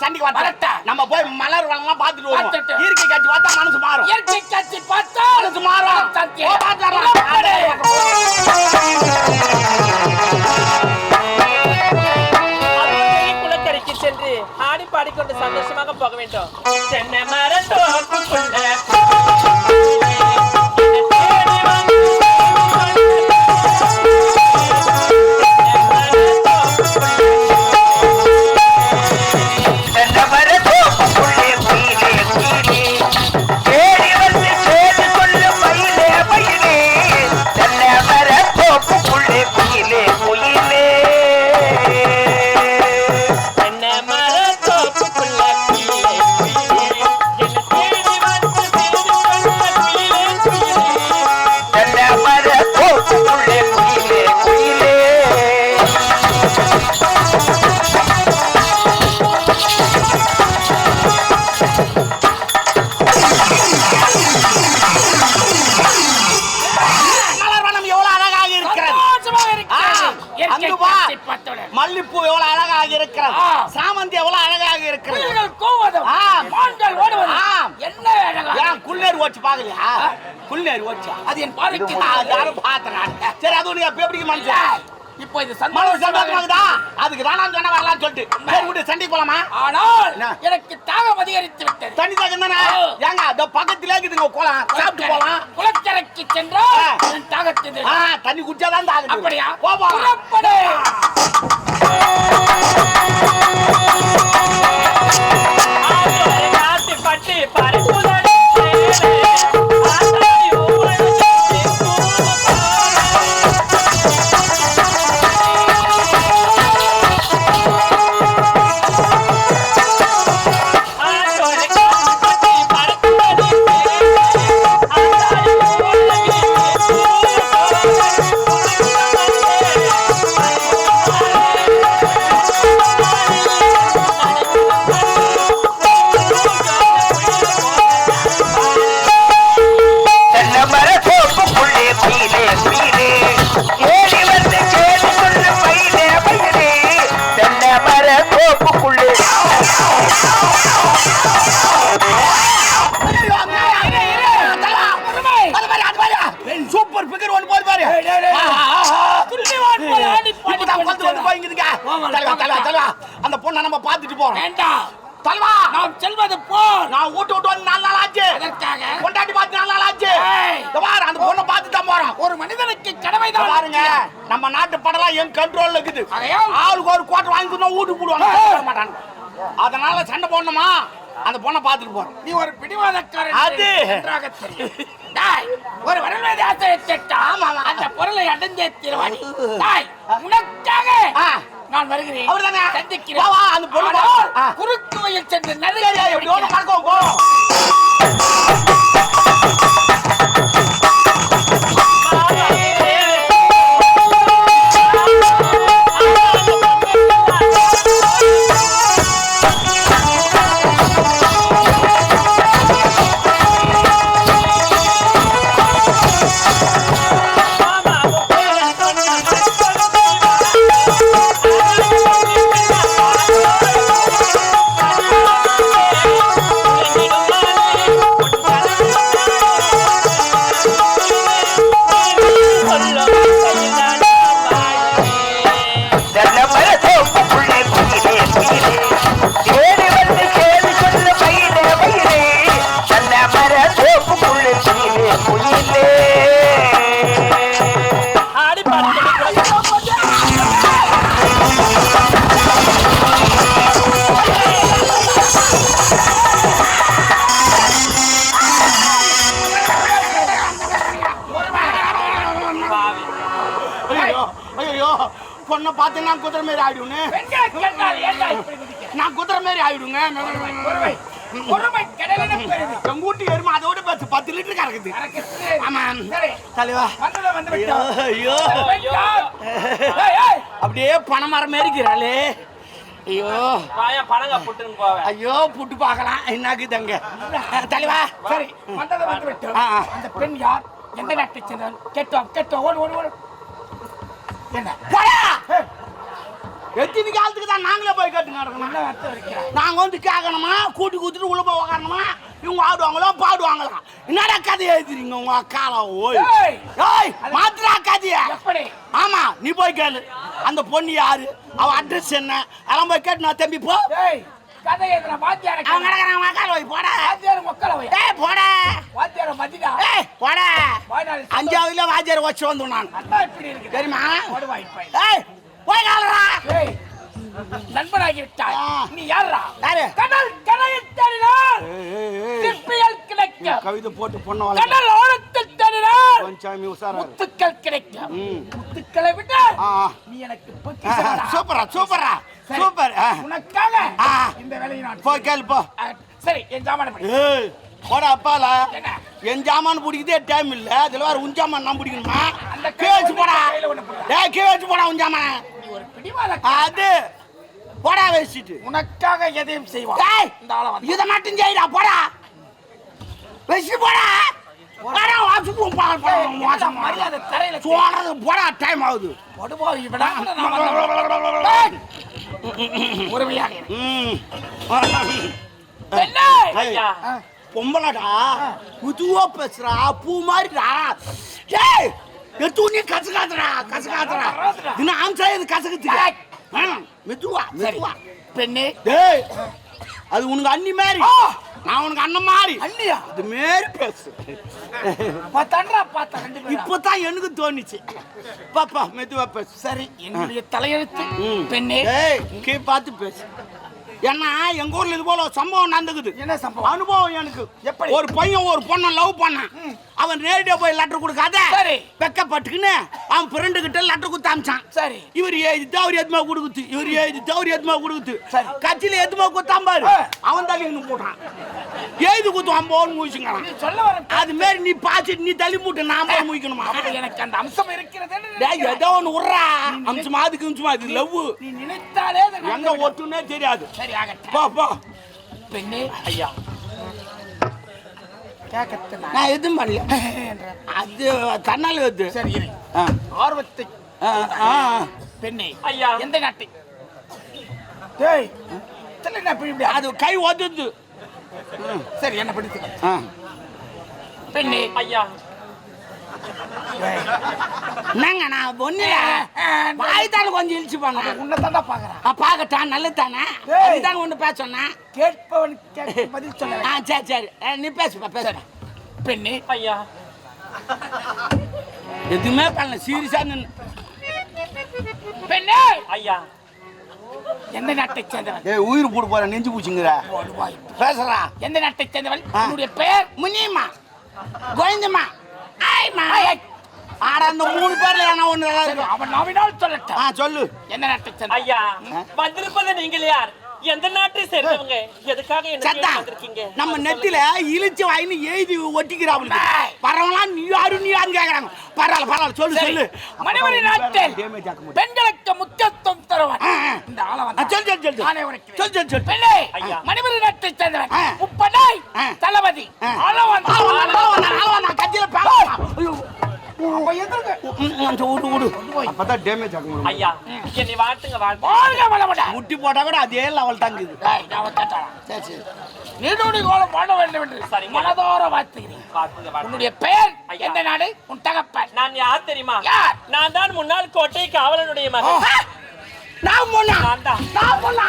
சண்டைக்கு வரட்டா. நம்ம போய் மலர் வளம்லாம் பார்த்துட்டு வருவோம். இயற்கை காட்சி பார்த்தா மனசு மாறும். இயற்கை காட்சி பார்த்தால் மனசு மாறும். பார்த்து குளக்கரைக்கு சென்று ஆடி பாடிக்கொண்டு சந்தோஷமாக போக வேண்டும். தென்னை மரம் மல்லிப்பூ எவ்வளவு அழகாக இருக்கிறது. சாமந்தி எவ்வளவு அழகாக இருக்கிறது? கூவதும். மான்கள் ஓடுவதும். ஆ. என்ன அழகா ஏன் குள்ளேர் ஓச்சு பாக்கலையா? குள்ளேர் ஓச்சா அது என் பார்வைக்கு அது யாரும் நான். சரி அது உனக்கு எப்படி மனுஷன் இப்போ இது மனசு சந்தோஷமாக சந்தோஷமாகுதா அதுக்கு தானா சொன்ன வரலாம்னு சொல்லிட்டு. சரி விட்டு சண்டைக்கு போலாமா? ஆனால்? எனக்கு தாகம் அதிகரித்து விட்டது. தண்ணி தாக்கம் தானே. ஏங்க அந்த பக்கத்திலே இருக்குதுங்க குளம். சாப்பிட்டு போலாம். குளக்கரைக்கு. என் தாகத்தை தண்ணி குடிச்சாதான் தாகுது அப்படியா? போ போலாம் புறப்படு. பார்த்துட்டு போறோம். வேண்டாம் தலைவா! நாம் செல்வது போல் நான் வீட்டு விட்டு வந்து நாலு நாள் ஆச்சு. அதற்காக கொண்டாட்டி பார்த்து நாலு நாள் ஆச்சு. பாரு அந்த பொண்ணை பார்த்து தான் போறோம். ஒரு மனிதனுக்கு இங்க கடமைதான் பாருங்க நம்ம நாட்டு படலாம் என் கண்ட்ரோல்ல இருக்குது. ஆளுக்கு ஒரு கோட்டை வாங்கி கொடுத்தா வீட்டுக்கு போடுவாங்க. மாட்டாங்க. அதனால சண்டை போடணுமா? அந்த பொண்ணை பார்த்துட்டு போறோம். நீ ஒரு பிடிவாதக்காரன் அது. நன்றாக தெரியும். ஒரு ஆசையை கேட்டால் அந்த பொருளை அடைந்தே தீர்வானி டாய், உனக்காக. நான் வருகிறேன். அவர்தானே? சந்திக்கிறேன். வா, அந்த ஆ. குறுக்கு வழியில் சென்று ஒண்ணு மறக்கவும் போ நான் குதிரை மாரி ஆயிடுங்க. வீட்டு எருமை அதோட பத்து பத்து லிட்டர் கறக்குது. ஆமா. தலைவா. ஐயோ அப்படியே பணமரம் மேரிக்கிறாளே. ஐயோ. ஐயோ புட்டு பார்க்கலாம். என்னாக்குது அங்க தலைவா சரி. அந்த பெண் யார்? எந்த நாட்டை கேட்டோம் கேட்டோம். ஓடு ஓடு ஓடு. என்ன? எத்தனை காலத்துக்கு தான் நாங்களே போய் கேட்டு நடக்கணும். நல்ல அர்த்தம் இருக்கிறார் நாங்க வந்து கேட்கணுமா? கூட்டி கூத்துட்டு உள்ள போய் உக்காரணுமா? இவங்க ஆடுவாங்களோ பாடுவாங்களா? என்னடா கதை எழுதுறீங்க உங்க அக்கால? ஓய். ஏய்! ஏய் மாத்திரா கதைய? ஆமா நீ போய் கேளு. அந்த பொண்ணு யாரு? அவ அட்ரஸ் என்ன? அதெல்லாம் போய் கேட்டு நான் தம்பி போ. கதை வாத்தியார அவன் கிடக்குறான் போய் போட. வாத்தியார ஏய் போட. வாத்தியார மதிடா. ஏய் போட. அஞ்சாவதுல வாஜர் வச்சு வந்து நான். இப்படி இருக்கு. தெரியுமா? ஏய் போய் காலரா நண்பனாகி விட்டாய். நீ யாரா? கடல் கரையில் தேடினார் சிற்பியல் கிடைக்கும் கவிதை போட்டு பொண்ணு கடல் ஓரத்தில் தேடினார் கொஞ்சம் உசாரா. முத்துக்கள் கிடைக்கும். முத்துக்களை ஆ. நீ எனக்கு. சூப்பரா சூப்பரா. சூப்பர். உனக்காக. இந்த வேலையை நான் போய் கேளு போ சரி என் ஜாமான படி அப்பால? என் ஜாமான் பிடிக்குதே டைம் இல்ல அதுல வேற உன் ஜாமான் நான் பிடிக்கணுமா வச்சு போடா கீழே வச்சு போடா உன் ஜாமான் ஒரு பிடிவாத அது போடா வச்சுட்டு உனக்காக எதையும் செய்வான். இந்த ஆளை வந்து இதை மட்டும் செய்யடா போடா. வச்சுட்டு போடா. போடா. வாசு போ போடா போடா. மோசம். மரியாதை தரையில போடுறது போடா டைம் ஆகுது. படுபோய் விடா நான் வந்தேன். ஏய்! உரிமையாக இரு. ம். பெண்ணே! ஐயா பொம்பளடா புதுவா பேசுறா பூ மாதிரிடா ஏய் எத்து நீ கசகாதடா கசகாதடா இது ஆம்சா இது கசகத்துக்கு மெதுவா மெதுவா. பெண்ணே. டேய் அது உனக்கு அண்ணி மாதிரி நான் உனக்கு அண்ணன் மாதிரி அண்ணியா? அது மாரி பேசு. பார்த்தா பார்த்தா இப்பதான் எனக்கு தோணுச்சு. பாப்பா மெதுவா பேசு. சரி என்னுடைய தலையெழுத்து. பெண்ணே. ஏய் கீ பார்த்து பேசு. ஏன்னா எங்க ஊர்ல இது போல சம்பவம் நடந்துக்குது. என்ன சம்பவம்? அனுபவம் எனக்கு. எப்படி? ஒரு பையன் ஒரு பொண்ணை லவ் பண்ணான். அவன் நேரடியா போய் லெட்டர் கொடுக்காத. சரி. வெக்கப்பட்டுக்குன்னு அவன் ஃப்ரெண்டு கிட்ட லெட்டர் கொடுத்து அமிச்சான். சரி. இவர் எழுதிட்டு அவர் எதுமா கொடுக்குது இவர் எழுதிட்டு அவர் எதுமா கொடுக்குது சரி. கட்சியில எதுமா கொடுத்தான் பாரு. அவன் இன்னும் போட்டான். எழுதி கொடுத்து அம்போன்னு முடிச்சுங்கிறான் நீ சொல்ல வர அது மாரி நீ பாய்ச்சிட்டு நீ தள்ளி மூட்டு நான் போய் முடிக்கணுமா அப்படி எனக்கு அந்த அம்சம் இருக்கிறது ஏதோ ஒன்று விட்றா. அம்சமா அதுக்கு அம்சமா அது லவ் நீ நினைத்தாலே எங்க. ஒட்டுன்னே தெரியாது. சரி ஆகட்டும். போ போ பெண்ணே ஐயா. நான் நான் எதுவும் பண்ணல. அது தன்னால வருது. சரி ஆர்வத்தை ஆ, ஆ. பெண்ணே ஐயா. எந்த நாட்டை? டேய் சொல்லு நான் பிடி முடியாது அது கை ஒதுது சரி என்ன பிடித்து ஆ. பெண்ணே ஐயா. என்னங்க நான் ஒண்ணு வாய்த்தால கொஞ்சம் இழிச்சு பண்ண உன்னை தாண்டா பாக்குறேன். பார்க்கட்டான் நல்லது தானே ஏய். அதுதான் ஒன்று பேச சொன்னேன். கேட்பவன் கேட்க பதில் சொல்ல ஆ சரி சரி. ஆ, நீ பேசுப்பா பேசுறேன் பெண்ணே. ஐயா. எதுவுமே பண்ணல சீரியஸா பெண்ணே! ஐயா. எந்த நாட்டை சேர்ந்தவன்? ஏய் உயிர் போட போற நெஞ்சு பூச்சிங்கிற. ஓடுவாய். பேசுறா. எந்த நாட்டை சேர்ந்தவன். உன்னுடைய பெயர் முனியம்மா கோவிந்தம்மா? ஆட அந்த மூணு பேர்ல என்ன ஒண்ணு சரி, அவன் நாவினால் சொல்லட்டும் ஆ சொல்லு. நாட்டை சேர்ந்தவன் ஐயா வந்திருப்பது நீங்கள் யார்? எந்த நாட்டை சேர்ந்தவங்க? எதுக்காக என்ன வந்திருக்கீங்க? நம்ம நெத்தில இழிச்ச வாயின்னு எழுதி ஒட்டிக்கிறாப்புல டேய். பரவலாம் நீ யாரு நீ யாருன்னு கேக்குறாங்க. பரவாயில்ல பரவாயில்ல சொல்லு மணிமணி நாட்டில். பெண்களுக்கு முக்கியத்துவம் இந்த சொல்லு பெண்ணே ஐயா. மணிமணி நாட்டை சேர்ந்தவன் ஆ. முப்படாய் ஆ. தளபதி. ஆளவன் கத்தியில. ஐயோ. அப்ப எதிர்க்க ம், ம், அந்த விடு, விடு. அப்பதான் டேமேஜ் வாழ்க. முட்டி போட்டா கூட அதே லெவல் தாங்குது டேய், நான் வந்துட்டேன். சரி, சரி. நீடூடி கோலம் வாழ வேண்டும் என்று சரிங்க. மனதோர வாழ்த்துகிறேன் உன்னுடைய பெயர் ஐயா. எந்த நாடு உன் தகப்பன் நான் யார் தெரியுமா யார்? நான் தான் முன்னாள் கோட்டை காவலனுடைய மகன் ஆ, நான் போனா? நான் போனா.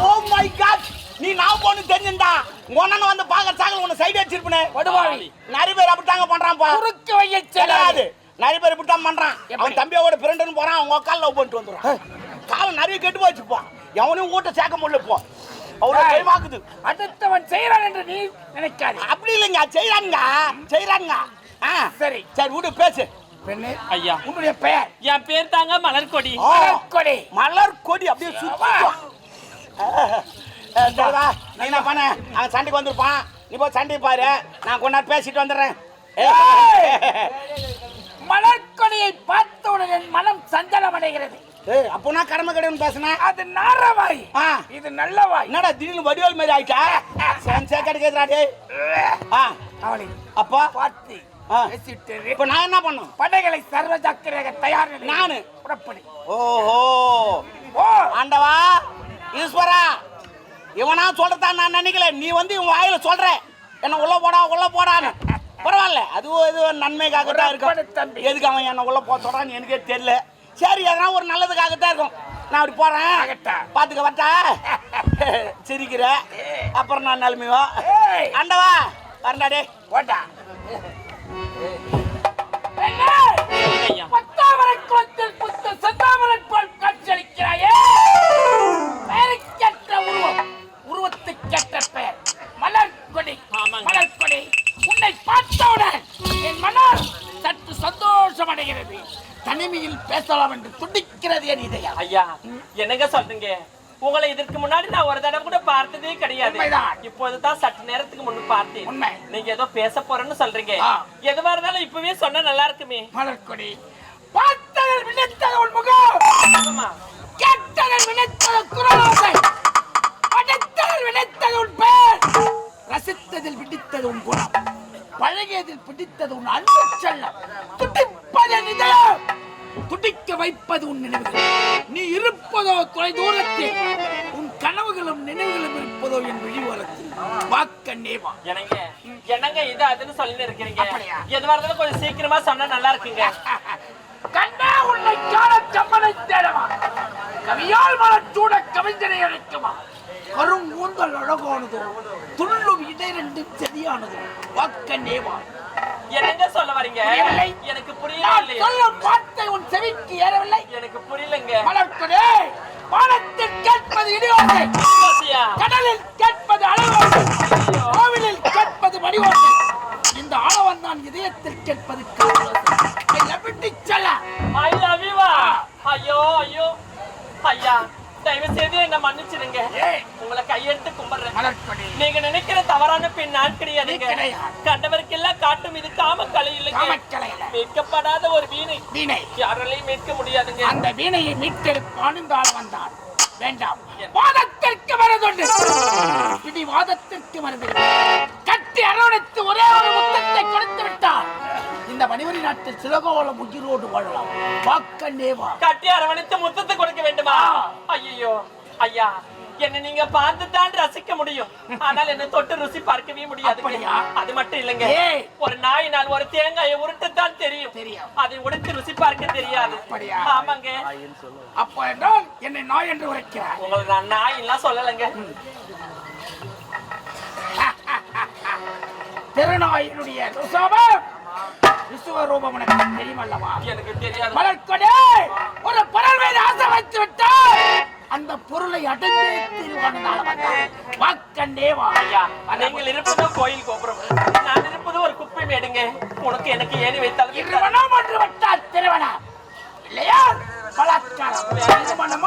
ஓ மை காட் நீ நான் போன்னு தெரிஞ்சிருந்தா உன்ன வந்து பாக்க சாகல உன்னை சைடு வச்சிருப்பனே. படுவாவி நிறைய பேர் அப்படித்தாங்க பண்றான்ப்பா. குறுக்கு வைய கிடையாது. நிறைய பேர் இப்படித்தான் பண்றான்? அவன் தம்பியோட ஃப்ரெண்டுன்னு போறான் அவங்க உக்கால லவ் பண்ணிட்டு வந்துடுறான். காலம் நிறைய கெட்டு போச்சுப்பான் எவனையும் ஊட்ட சேர்க்க முடியல இப்போ. அவ்வளோ ஏய். கைமாக்குது அடுத்தவன் செய்யறான் என்று நீ நினைக்காதே. அப்படி இல்லைங்க. செய்யறாங்க செய்யறாங்க ஆ. சரி. சரி விடு பேசு. பெண்ணே ஐயா. உன்னுடைய பெயர்? என் பேர் தாங்க மலர்கொடி. மலர்கொடி. மலர் கொடி அப்படியே சரிவா நீ என்ன பண்ண? அவன் சண்டைக்கு வந்திருப்பான். நீ போய் சண்டை பாரு. நான் கொஞ்ச நேரம் பேசிட்டு வந்துடுறேன். மலர்கொடியை பார்த்தவுடன் என் மனம் சஞ்சலம் அடைகிறது. ஏய் அப்போ நான் கடமை கடைன்னு பேசுனேன் அது நாரவாய். இது நல்லவாய். என்னடா திடீர்னு வடிவேல் மாதிரி ஆயிட்டா? சென்சே கிடைக்கிறா டேய். ஆ. அவளை அப்பா? பார்த்து. பேசிட்டு இப்ப நான் என்ன பண்ணும்? படைகளை சர்வ ஜாக்கிரக தயார் நானு. புறப்படு. ஓஹோ. ஓ ஆண்டவா ஈஸ்வரா இவனா சொல்றதா நான் நினைக்கல. நீ வந்து இவன் வாயில சொல்ற. என்ன உள்ள போடா உள்ள போடான்னு. பரவாயில்ல. அதுவும் இது நன்மைக்காக தான் இருக்கும் தம்பி. எதுக்கு அவன் என்ன உள்ள போ சொல்றான்னு எனக்கே தெரியல. சரி எதனா ஒரு நல்லதுக்காக தான் இருக்கும். நான் அப்படி போறேன். பாத்துக்க வரட்டா? சிரிக்கிற. அப்புறம் நான் நிலைமையோ ஏய். ஆண்டவா வரண்டா டே சந்தோஷம் அடைகிறது தனிமையில் பேசலாம் என்று துடிக்கிறது என் இதயம். ஐயா என்னங்க சொல்றீங்க? உங்களை இதற்கு முன்னாடி நான் ஒரு தடவை கூட பார்த்ததே கிடையாது. இப்போதுதான் சற்று நேரத்துக்கு முன்பு பார்த்தேன். நீங்க ஏதோ பேச போறேன்னு சொல்றீங்க. எதுவா இருந்தாலும் இப்பவே சொன்னா நல்லா இருக்குமே. மலர்கொடி. பார்த்ததில் விழித்தது உன் முகம். ஆமா கேட்டதில் விழித்தது குரலோசை. படித்ததில் விழித்தது உன் பெயர் ரசித்ததில் பிடித்தது உன் குணம். பழகியதில் பிடித்தது உன் அன்பு செல்லம். துடிப்பது என் இதயம். துடிக்க வைப்பது உன் நினைவுகள். நீ இருப்பதோ தொலை தூரத்தில் உன் கனவுகளும் நினைவுகளும் இருப்பதோ என் விழிவோரத்தில் வாக்க நேவா என்னங்க? என்னங்க இது அதுன்னு சொல்லி இருக்கிறீங்க? எதுவா இருந்தாலும் கொஞ்சம் சீக்கிரமா சொன்னா நல்லா இருக்குங்க. கண்ணா உன்னை காண கம்மனை தேடவா? கவியால் மலச்சூட கவிஞனை அழைக்குமா கரும் ஊந்தல் அழகானதோ துள்ளும் இடைரெண்டும் செடியானதோ வாக்க நேவா என்னங்க சொல்ல வரீங்க? புரியவில்லை. எனக்கு புரியல சொல்லும் வார்த்தை உன் செவிக்கு ஏறவில்லை. எனக்கு புரியலங்க. மலர்கொடே வானத்தில் கேட்பது இடியோசை? கடலில் கேட்பது அழகோசை கோவிலில் கேட்பது மணிவோசை இந்த ஆழவன் தான் இதயத்தில் கேட்பது காதலோசை செல்ல. I love you. ஐயோ ஐயோ. ஐயா தயவு செய்து என்ன மன்னிச்சிடுங்க. உங்களை கையெடுத்து கும்பிடுறேன். நீங்க நினைக்கிற தவறான பெண் நான் கிடையாதுங்க வீணை. யாராலையும் மீட்க முடியாதுங்க. அந்த வீணையை மீட்டெடுப்பான் இந்த ஆள் வந்தான். வேண்டாம். வாதத்திற்கு மனதுண்டு பிடி வாதத்திற்கு மனது கட்டி அரவணைத்து ஒரே ஒரு முத்தத்தை கொடுத்து விட்டார் இந்த மணிவரி நாட்டில் சிலகோலம் உயிரோடு வாழலாம். வாக்கண்ணே வா. கட்டி அரவணைத்து முத்தத்தை கொடுக்க வேண்டுமா? ஐயோ ஐயா என்ன நீங்க பார்த்து தான் ரசிக்க முடியும். ஆனால் என்ன தொட்டு ருசி பார்க்கவே முடியாது? அது மட்டும் இல்லைங்க. ஏய். ஒரு நாயினால் ஒரு தேங்காயை உருட்டத்தான் தெரியும். தெரியும். அதை உடைத்து ருசி பார்க்க தெரியாது. அப்படியா? ஆமாங்க. அப்ப என்றால் என்னை நாய் என்று உரைக்கிறார் உங்களை நான் நாய் எல்லாம் சொல்லலைங்க திருநாயினுடைய ருசவம் விசுவரூபம் உனக்கு தெரியுமல்லவா? எனக்கு தெரியாது. மலர்கொடே ஒரு மீது ஆசை வைத்து விட்டால் அந்த பொருளை அடைந்தே தீர்வானதால வந்தார் வாக்கண்டே வா ஐயா நீங்கள் இருப்பது கோயில் கோபுரம். நான் இருப்பது ஒரு குப்பை மேடுங்க. உனக்கு எனக்கு ஏணி இருக்காது. திருமணம் ஒன்று விட்டால் திருமணம் இல்லையா? பலாத்காரம். திருமணமோ